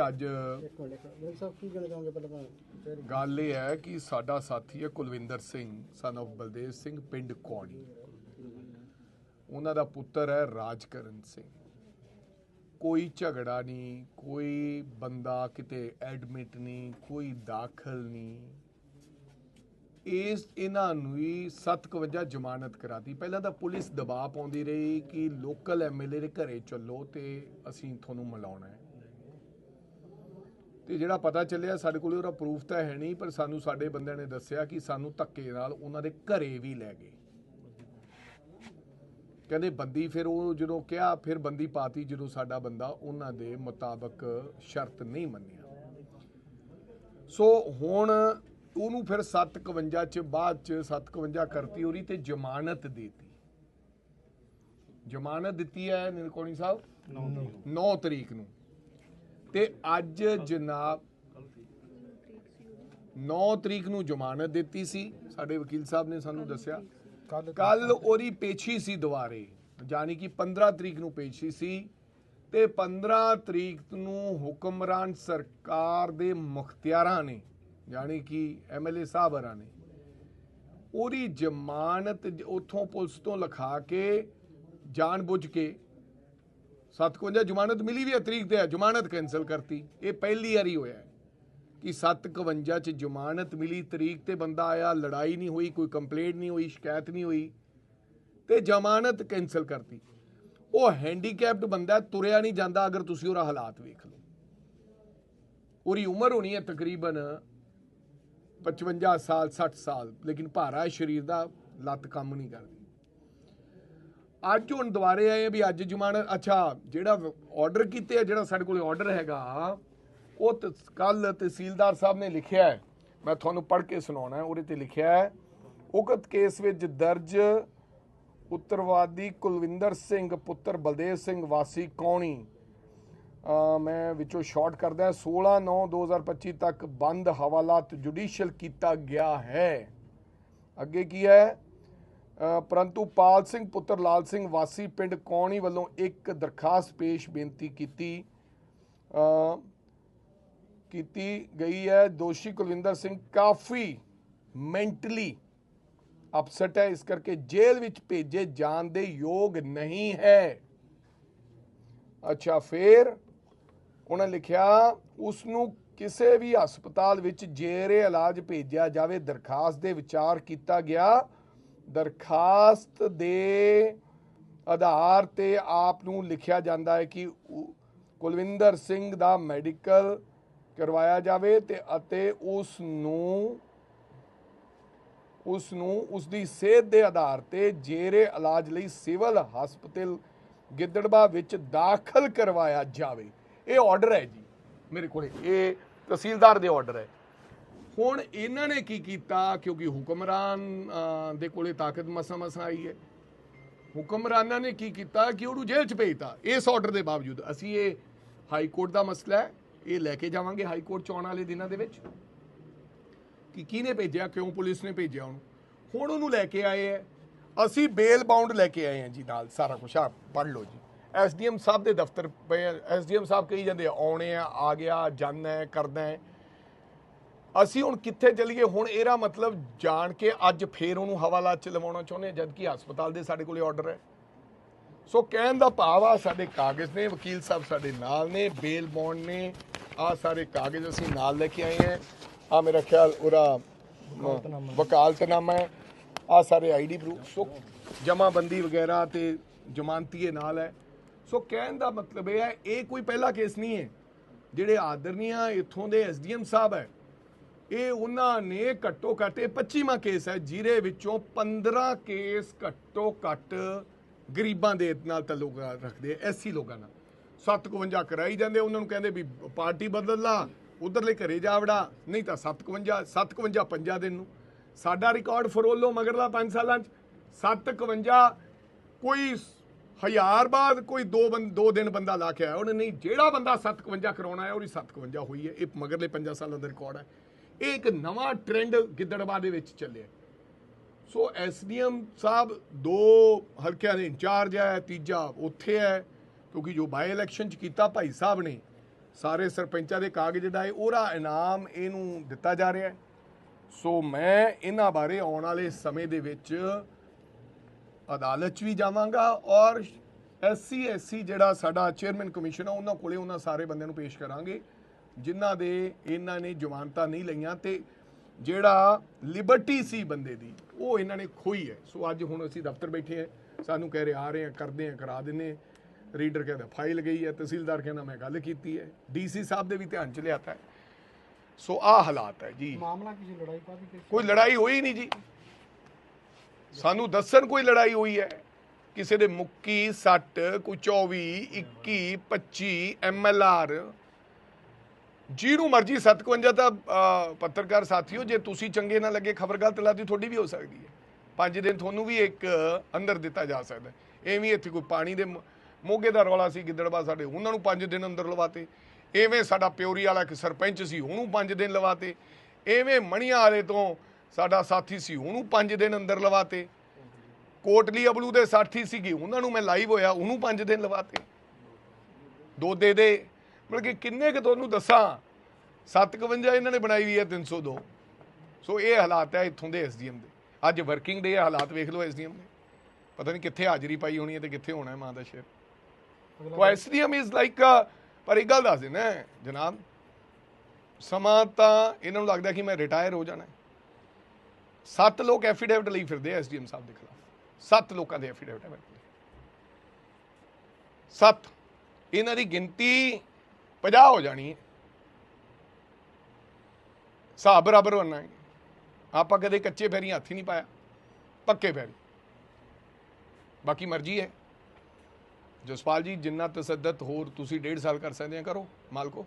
ਅੱਜ ਸਾਹਿਬ ਕੀ ਪਹਿਲਾਂ ਤਾਂ? ਫਿਰ ਗੱਲ ਇਹ ਹੈ ਕਿ ਸਾਡਾ ਸਾਥੀ ਹੈ ਕੁਲਵਿੰਦਰ ਸਿੰਘ ਸਨ of ਬਲਦੇਵ ਸਿੰਘ ਪਿੰਡ ਕੌਣੀ ਉਹਨਾਂ ਦਾ ਪੁੱਤਰ ਹੈ ਰਾਜਕਰਨ ਸਿੰਘ। ਕੋਈ ਝਗੜਾ ਨਹੀਂ ਕੋਈ ਬੰਦਾ ਕਿਤੇ ਐਡਮਿਟ ਨਹੀਂ ਕੋਈ ਦਾਖਲ ਨਹੀਂ। ਇਸ ਇਹਨਾਂ ਨੂੰ ਹੀ 57 ਜ਼ਮਾਨਤ ਕਰਾਤੀ। ਪਹਿਲਾਂ ਤਾਂ ਪੁਲਿਸ ਦਬਾਅ ਪਾਉਂਦੀ ਰਹੀ ਕਿ ਲੋਕਲ ਐਮਐਲਏ ਦੇ ਘਰੇ ਚੱਲੋ ਤੇ ਅਸੀਂ ਤੁਹਾਨੂੰ ਮਿਲਾਉਣਾ ਹੈ। ਤੇ ਜਿਹੜਾ ਪਤਾ ਚੱਲਿਆ ਸਾਡੇ ਕੋਲ ਉਹਦਾ ਪ੍ਰੂਫ ਤਾਂ ਹੈ ਨਹੀਂ ਪਰ ਸਾਨੂੰ ਸਾਡੇ ਬੰਦਿਆਂ ਨੇ ਦੱਸਿਆ ਕਿ ਸਾਨੂੰ ਧੱਕੇ ਨਾਲ ਉਹਨਾਂ ਦੇ ਘਰੇ ਵੀ ਲੈ ਗਏ। ਕਹਿੰਦੇ ਬੰਦੀ ਫਿਰ ਉਹ ਜਦੋਂ ਕਿਹਾ ਫਿਰ ਬੰਦੀ ਪਾਤੀ ਜਦੋਂ ਸਾਡਾ ਬੰਦਾ ਉਹਨਾਂ ਦੇ ਮੁਤਾਬਕ ਸ਼ਰਤ ਨਹੀਂ ਮੰਨਿਆ। ਸੋ ਹੁਣ ਉਹਨੂੰ ਫਿਰ 751 ਚ ਬਾਅਦ ਚ 751 ਕਰਤੀ ਉਹਦੀ ਤੇ ਜ਼ਮਾਨਤ ਦੇਤੀ। ਜ਼ਮਾਨਤ ਦਿੱਤੀ ਹੈ ਨਿਰਕੋਣੀ ਸਾਹਿਬ? 9 ਤਰੀਕ ਨੂੰ। ਤੇ ਅੱਜ ਜਨਾਬ 9 ਤਰੀਕ ਨੂੰ ਜ਼ਮਾਨਤ ਦਿੱਤੀ ਸੀ। ਸਾਡੇ ਵਕੀਲ ਸਾਹਿਬ ਨੇ ਸਾਨੂੰ ਦੱਸਿਆ। ਕੱਲ ਉਹਦੀ ਪੇਸ਼ੀ ਸੀ ਦੁਬਾਰੇ। ਯਾਨੀ ਕਿ 15 ਤਰੀਕ ਨੂੰ ਪੇਸ਼ੀ ਸੀ ਤੇ 15 ਤਰੀਕ ਨੂੰ ਹੁਕਮਰਾਨ ਸਰਕਾਰ ਦੇ ਮੁਖਤਿਆਰਾਂ ਨੇ ਯਾਨੀ ਕਿ ਐਮਐਲਏ ਸਾਹਿਬਾਂ ਨੇ ਉਹਦੀ ਜ਼ਮਾਨਤ ਉੱਥੋਂ ਪੁਲਿਸ ਤੋਂ ਲਿਖਾ ਕੇ ਜਾਣ ਬੁੱਝ ਕੇ 57 ਜ਼ਮਾਨਤ ਮਿਲੀ ਵੀ ਹੈ ਤਰੀਕ ਤੇ ਹੈ ਜ਼ਮਾਨਤ ਕੈਨਸਲ ਕਰਤੀ। ਇਹ ਪਹਿਲੀ ਵਾਰੀ ਹੋਇਆ ਹੈ ਕਿ 751 ਚ ਜ਼ਮਾਨਤ ਮਿਲੀ, ਤਰੀਕ ਤੇ ਬੰਦਾ ਆਇਆ, ਲੜਾਈ ਨਹੀਂ ਹੋਈ, ਕੋਈ ਕੰਪਲੇਂਟ ਨਹੀਂ ਹੋਈ, ਸ਼ਿਕਾਇਤ ਨਹੀਂ ਹੋਈ, ਤੇ ਜ਼ਮਾਨਤ ਕੈਨਸਲ ਕਰਤੀ। ਉਹ ਹੈਂਡੀਕੈਪਡ ਬੰਦਾ ਤੁਰਿਆ ਨਹੀਂ ਜਾਂਦਾ, ਅਗਰ ਤੁਸੀਂ ਉਹਦਾ ਹਾਲਾਤ ਵੇਖ ਲਓ। ਉਹਦੀ ਉਮਰ ਹੋਣੀ ਹੈ ਤਕਰੀਬਨ 55 ਸਾਲ 60 ਸਾਲ, ਲੇਕਿਨ ਭਾਰਾ ਸਰੀਰ ਦਾ ਲੱਤ ਕੰਮ ਨਹੀਂ ਕਰਦੀ। ਅੱਜ ਹੁਣ ਦੁਬਾਰੇ ਆਏ ਵੀ ਅੱਜ ਜ਼ਮਾਨਤ ਅੱਛਾ, ਜਿਹੜਾ ਆਰਡਰ ਕੀਤੇ ਆ, ਜਿਹੜਾ ਸਾਡੇ ਕੋਲੇ ਆਰਡਰ ਹੈਗਾ, ਉਹ ਕੱਲ ਤਹਿਸੀਲਦਾਰ ਸਾਹਿਬ ਨੇ ਲਿਖਿਆ ਹੈ। ਮੈਂ ਤੁਹਾਨੂੰ ਪੜ੍ਹ ਕੇ ਸੁਣਾਉਣਾ ਉਹਦੇ ਤੇ ਲਿਖਿਆ ਹੈ, ਉਕਤ ਕੇਸ ਵਿੱਚ ਦਰਜ ਉੱਤਰਵਾਦੀ ਕੁਲਵਿੰਦਰ ਸਿੰਘ, ਪੁੱਤਰ ਬਲਦੇਵ ਸਿੰਘ ਵਾਸੀ ਕੌਣੀ। ਮੈਂ ਵਿੱਚੋਂ ਸ਼ਾਰਟ ਕਰਦਾ 16 9 2025 ਤੱਕ ਬੰਦ ਹਵਾਲਾਤ ਜੁਡੀਸ਼ੀਅਲ ਕੀਤਾ ਗਿਆ ਹੈ। ਅੱਗੇ ਕੀ ਹੈ? ਪਰੰਤੂ ਪਾਲ ਸਿੰਘ ਪੁੱਤਰ ਲਾਲ ਸਿੰਘ ਵਾਸੀ ਪਿੰਡ ਕੌਣੀ ਵੱਲੋਂ ਇੱਕ ਦਰਖਾਸਤ ਪੇਸ਼ ਬੇਨਤੀ ਕੀਤੀ ਕੀਤੀ ਗਈ ਹੈ। ਦੋਸ਼ੀ ਕੁਲਵਿੰਦਰ ਸਿੰਘ ਕਾਫੀ ਮੈਂਟਲੀ ਅਪਸੈਟ ਹੈ। ਇਸ ਕਰਕੇ ਜੇਲ੍ਹ ਵਿੱਚ ਭੇਜੇ ਜਾਣ ਦੇ ਯੋਗ ਨਹੀਂ ਹੈ। ਅੱਛਾ, ਫੇਰ ਉਹਨਾਂ ਲਿਖਿਆ ਉਸ ਨੂੰ ਕਿਸੇ ਵੀ ਹਸਪਤਾਲ ਵਿੱਚ ਜੇਰੇ ਇਲਾਜ ਭੇਜਿਆ ਜਾਵੇ, ਦਰਖਾਸਤ ਦੇ ਵਿਚਾਰ ਕੀਤਾ ਗਿਆ। ਦਰਖਾਸਤ ਦੇ ਆਧਾਰ ਤੇ ਆਪ ਨੂੰ ਲਿਖਿਆ ਜਾਂਦਾ ਹੈ ਕਿ ਕੁਲਵਿੰਦਰ ਸਿੰਘ ਦਾ ਮੈਡੀਕਲ ਕਰਵਾਇਆ ਜਾਵੇ ਤੇ ਅਤੇ ਉਸ ਨੂੰ ਉਸ ਨੂੰ ਉਸ ਦੀ ਸਿਹਤ ਦੇ ਆਧਾਰ ਤੇ ਜੇਰੇ ਇਲਾਜ ਲਈ ਸਿਵਲ ਹਸਪਤਾਲ ਗਿੱਦੜਬਾ ਵਿੱਚ ਦਾਖਲ ਕਰਵਾਇਆ ਜਾਵੇ। ਇਹ ਆਰਡਰ ਹੈ ਜੀ। ਮੇਰੇ ਕੋਲੇ, ਇਹ ਤਹਿਸੀਲਦਾਰ ਦੇ ਆਰਡਰ ਹੈ। ਹੁਣ ਇਹਨਾਂ ਨੇ ਕੀ ਕੀਤਾ? ਕਿਉਂਕਿ ਹੁਕਮਰਾਨ ਦੇ ਕੋਲੇ ਤਾਕਤ ਮਸਾ ਮਸਾ ਆਈ ਹੈ। ਹੁਕਮਰਾਨਾਂ ਨੇ ਕੀ ਕੀਤਾ ਕਿ ਉਹਨੂੰ ਜੇਲ੍ਹ 'ਚ ਭੇਜਤਾ। ਇਸ ਆਰਡਰ ਦੇ ਬਾਵਜੂਦ ਅਸੀਂ ਇਹ ਹਾਈ ਕੋਰਟ ਦਾ ਮਸਲਾ ਹੈ। ਇਹ ਲੈ ਕੇ ਜਾਵਾਂਗੇ ਹਾਈ ਕੋਰਟ 'ਚ ਆਉਣ ਵਾਲੇ ਦਿਨਾਂ ਦੇ ਵਿੱਚ। ਕਿ ਕਿਹਨੇ ਭੇਜਿਆ, ਕਿਉਂ ਪੁਲਿਸ ਨੇ ਭੇਜਿਆ ਉਹਨੂੰ? ਹੁਣ ਉਹਨੂੰ ਲੈ ਕੇ ਆਏ ਹੈ। ਅਸੀਂ ਬੇਲ ਬਾਉਂਡ ਲੈ ਕੇ ਆਏ ਹਾਂ ਜੀ ਨਾਲ, ਸਾਰਾ ਕੁਝ ਆ ਪੜ੍ਹ ਲਓ ਜੀ। ਐਸਡੀਐਮ ਸਾਹਿਬ ਦੇ ਦਫ਼ਤਰ ਪਏ ਐਸਡੀਐਮ ਸਾਹਿਬ ਕਹੀ ਜਾਂਦੇ ਆਉਣੇ ਆ ਆ ਗਿਆ, ਜਾਣਾ ਹੈ ਕਰਦਾ ਹੈ। ਅਸੀਂ ਹੁਣ ਕਿੱਥੇ ਚਲੀਏ? ਹੁਣ ਇਹਦਾ ਮਤਲਬ ਜਾਣ ਕੇ ਅੱਜ ਫੇਰ ਉਹਨੂੰ ਹਵਾਲਾ ਚ ਲਵਾਉਣਾ ਚਾਹੁੰਦੇ ਹਾਂ, ਜਦ ਹਸਪਤਾਲ ਦੇ ਸਾਡੇ ਕੋਲੇ ਆਰਡਰ ਹੈ। ਸੋ ਕਹਿਣ ਦਾ ਭਾਵ ਆ ਸਾਡੇ ਕਾਗਜ਼ ਨੇ ਵਕੀਲ ਸਾਹਿਬ ਸਾਡੇ ਨਾਲ ਨੇ ਬੇਲ ਬੌਂਡ ਨੇ ਆ ਸਾਰੇ ਕਾਗਜ਼ ਅਸੀਂ ਨਾਲ ਲੈ ਕੇ ਆਏ ਹਾਂ। ਆ ਮੇਰਾ ਖਿਆਲ ਉਹਦਾ ਵਕਾਲਤਨਾਮਾ ਹੈ। ਆ ਸਾਰੇ ਆਈਡੀ ਪ੍ਰੂਫ ਸੋ ਜਮਾਬੰਦੀ ਵਗੈਰਾ ਤੇ ਜ਼ਮਾਨਤੀਏ ਨਾਲ ਹੈ। ਸੋ ਕਹਿਣ ਦਾ ਮਤਲਬ ਇਹ ਹੈ ਇਹ ਕੋਈ ਪਹਿਲਾ ਕੇਸ ਨਹੀਂ ਹੈ। ਜਿਹੜੇ ਆਦਰਨੀਆ ਇੱਥੋਂ ਦੇ ਐਸਡੀਐਮ ਸਾਹਿਬ ਹੈ ਇਹ ਉਹਨਾਂ ਨੇ ਘੱਟੋ ਘੱਟ, ਇਹ 25ਵਾਂ ਕੇਸ ਹੈ ਜਿਹਦੇ ਵਿੱਚੋਂ 15 ਕੇਸ ਘੱਟੋ ਘੱਟ ਗਰੀਬਾਂ ਦੇ ਨਾਲ ਤਾਲੁਕ ਰੱਖਦੇ ਐਸੀ ਲੋਕਾਂ ਨਾਲ। 751 ਕਰਾਈ ਜਾਂਦੇ, ਉਹਨਾਂ ਨੂੰ ਕਹਿੰਦੇ ਵੀ ਪਾਰਟੀ ਬਦਲ ਲਾ ਉਧਰਲੇ ਘਰੇ ਜਾ ਵੜਾ, ਨਹੀਂ ਤਾਂ 751 751 ਪੰਜਾਂ ਦਿਨ ਨੂੰ। ਸਾਡਾ ਰਿਕਾਰਡ ਫਰੋਲੋ ਮਗਰਲਾ 5 ਸਾਲਾਂ ਚ। 751 ਕੋਈ ਹਜ਼ਾਰ ਬਾਅਦ ਕੋਈ ਦੋ ਬੰਦ ਦੋ ਦਿਨ ਬੰਦਾ ਲਾ ਕੇ ਆਇਆ, ਉਹਨੇ ਨਹੀਂ, ਜਿਹੜਾ ਬੰਦਾ 751 ਕਰਾਉਣਾ ਹੈ, ਉਹਦੀ 751 ਹੋਈ ਹੈ, ਇਹ ਮਗਰਲੇ 5 ਸਾਲਾਂ ਦਾ ਰਿਕਾਰਡ ਹੈ। ਇਹ ਇੱਕ ਨਵਾਂ ਟ੍ਰੈਂਡ ਗਿੱਦੜਵਾ ਦੇ ਵਿੱਚ ਚੱਲਿਆ। ਸੋ ਐਸਡੀਐਮ ਸਾਹਿਬ ਦੋ ਹਲਕਿਆਂ ਦੇ ਇੰਚਾਰਜ ਹੈ, ਤੀਜਾ ਉੱਥੇ ਹੈ, ਕਿਉਂਕਿ ਜੋ ਬਾਈ ਇਲੈਕਸ਼ਨ ਚ ਕੀਤਾ ਭਾਈ ਸਾਹਿਬ ਨੇ, ਸਾਰੇ ਸਰਪੰਚਾਂ ਦੇ ਕਾਗਜ਼ ਦਾ ਹੈ ਉਹਦਾ ਇਨਾਮ ਇਹਨੂੰ ਦਿੱਤਾ ਜਾ ਰਿਹਾ ਹੈ। ਸੋ ਮੈਂ ਇਹਨਾਂ ਬਾਰੇ ਆਉਣ ਵਾਲੇ ਸਮੇਂ ਦੇ ਵਿੱਚ ਅਦਾਲਤ 'ਚ ਵੀ ਜਾਵਾਂਗਾ ਔਰ ਐਸਸੀ ਐਸਸੀ ਜਿਹੜਾ ਸਾਡਾ ਚੇਅਰਮੈਨ ਕਮਿਸ਼ਨ ਆ ਉਹਨਾਂ ਕੋਲੇ ਉਹਨਾਂ ਸਾਰੇ ਬੰਦਿਆਂ ਨੂੰ ਪੇਸ਼ ਕਰਾਂਗੇ। ਜਿਨ੍ਹਾਂ ਦੇ ਇਹਨਾਂ ਨੇ ਜ਼ਮਾਨਤਾਂ ਨਹੀਂ ਲਈਆਂ ਤੇ ਜਿਹੜਾ ਲਿਬਰਟੀ ਸੀ ਬੰਦੇ ਦੀ ਉਹ ਇਹਨਾਂ ਨੇ ਖੋਈ ਹੈ। ਸੋ ਅੱਜ ਹੁਣ ਅਸੀਂ ਦਫ਼ਤਰ ਬੈਠੇ ਹਾਂ ਸਾਨੂੰ ਕਹਿ ਰਹੇ ਆ ਰਹੇ ਆ ਕਰਦੇ ਆ ਕਰਾ ਦਿੰਨੇ ਰੀਡਰ ਕਹਿੰਦਾ ਫਾਈਲ ਗਈ ਹੈ। ਤਹਿਸੀਲਦਾਰ ਕਹਿੰਦਾ ਮੈਂ ਗੱਲ ਕੀਤੀ ਹੈ। ਡੀਸੀ ਸਾਹਿਬ ਦੇ ਵੀ ਧਿਆਨ ਚ ਲਿਆਤਾ ਹੈ। ਸੋ ਆਹ ਹਾਲਾਤ ਹੈ ਜੀ। ਮਾਮਲਾ ਕਿਸੇ ਲੜਾਈ ਕਾਦੀ ਕਿਸ ਕੋਈ ਲੜਾਈ ਹੋਈ ਨਹੀਂ ਜੀ। ਸਾਨੂੰ ਦੱਸਣ ਕੋਈ ਲੜਾਈ ਹੋਈ ਹੈ? ਕਿਸੇ ਦੇ ਮੁੱਕੀ ਸੱਟ ਕੋਈ 24 21 25 ਐਮਐਲਆਰ ਜਿਹਨੂੰ ਮਰਜ਼ੀ 57 ਤਾਂ ਅਹ, ਪੱਤਰਕਾਰ ਸਾਥੀਓ ਜੇ ਤੁਸੀਂ ਚੰਗੇ ਨਾ ਲੱਗੇ ਖਬਰ ਗਲਤ ਲਾਦੀ ਤੁਹਾਡੀ ਵੀ ਹੋ ਸਕਦੀ ਹੈ। ਪੰਜ ਦਿਨ ਤੁਹਾਨੂੰ ਵੀ ਇੱਕ ਅੰਦਰ ਦਿੱਤਾ ਜਾ ਸਕਦਾ ਹੈ। ਐਵੇਂ ਇੱਥੇ ਕੋਈ ਪਾਣੀ ਦੇ ਮੋਗੇ ਦਾ ਰੌਲਾ ਸੀ ਗਿੱਦੜਵਾ ਸਾਡੇ ਉਹਨਾਂ ਨੂੰ ਪੰਜ ਦਿਨ ਅੰਦਰ ਲਵਾਤੇ। ਐਵੇਂ ਸਾਡਾ ਪਿਉਰੀ ਵਾਲਾ ਇੱਕ ਸਰਪੰਚ ਸੀ ਉਹਨੂੰ ਪੰਜ ਦਿਨ ਲਵਾਤੇ। ਐਵੇਂ ਮਣੀਆਂ ਵਾਲੇ ਤੋਂ ਸਾਡਾ ਸਾਥੀ ਸੀ ਉਹਨੂੰ ਪੰਜ ਦਿਨ ਅੰਦਰ ਲਵਾਤੇ। ਕੋਟਲੀ ਅਬਲੂ ਦੇ ਸਾਥੀ ਸੀਗੇ ਉਹਨਾਂ ਨੂੰ ਮੈਂ ਲਾਈਵ ਹੋਇਆ ਉਹਨੂੰ ਪੰਜ ਦਿਨ ਲਵਾਤੇ। ਦੋ ਦੇ ਦੇ ਮਤਲਬ ਕਿ ਕਿੰਨੇ ਕੁ ਤੁਹਾਨੂੰ ਦੱਸਾਂ 751 ਇਹਨਾਂ ਨੇ ਬਣਾਈ ਵੀ ਹੈ 302 ਸੋ ਇਹ ਹਾਲਾਤ ਹੈ ਇੱਥੋਂ ਦੇ ਐਸਡੀਐਮ ਦੇ। ਅੱਜ ਵਰਕਿੰਗ ਡੇ ਹਾਲਾਤ ਵੇਖ ਲਓ ਐਸਡੀਐਮ ਦੇ। ਪਤਾ ਨਹੀਂ ਕਿੱਥੇ ਹਾਜ਼ਰੀ ਪਾਈ ਹੋਣੀ ਹੈ ਤੇ ਕਿੱਥੇ ਹੋਣਾ ਹੈ ਮਾਂ ਦਾ ਸ਼ੇਰ। ਉਹ ਐਸਡੀਐਮ ਇਜ਼ ਲਾਈਕ ਪਰ ਇੱਕ ਗੱਲ ਦੱਸ ਦੇਣਾ ਜਨਾਬ। ਸਮਾਂ ਤਾਂ ਇਹਨਾਂ ਨੂੰ ਲੱਗਦਾ ਕਿ ਮੈਂ ਰਿਟਾਇਰ ਹੋ ਜਾਣਾ। ਸੱਤ ਲੋਕ ਐਫੀਡੇਵਿਟ ਲਈ ਫਿਰਦੇ ਐਸਡੀਐਮ ਸਾਹਿਬ ਦੇ ਖਿਲਾਫ। ਸੱਤ ਲੋਕਾਂ ਦੇ ਐਫੀਡੇਵਿਟ ਹੈ ਸੱਤ। ਇਹਨਾਂ ਦੀ ਗਿਣਤੀ 50 ਹੋ ਜਾਣੀ ਹੈ। ਹਿਸਾਬ ਬਰਾਬਰ ਹੋਣਾ ਹੈ। ਆਪਾਂ ਕਦੇ ਕੱਚੇ ਪੈਰੀ ਹੱਥ ਹੀ ਨਹੀਂ ਪਾਇਆ, ਪੱਕੇ ਪੈਰੀ ਬਾਕੀ ਮਰਜ਼ੀ ਹੈ। ਜਸਪਾਲ ਜੀ, ਜਿੰਨਾ ਤਸ਼ੱਦਤ ਹੋਰ ਤੁਸੀਂ ਡੇਢ ਸਾਲ ਕਰ ਸਕਦੇ ਆ, ਕਰੋ ਮਾਲਕੋ।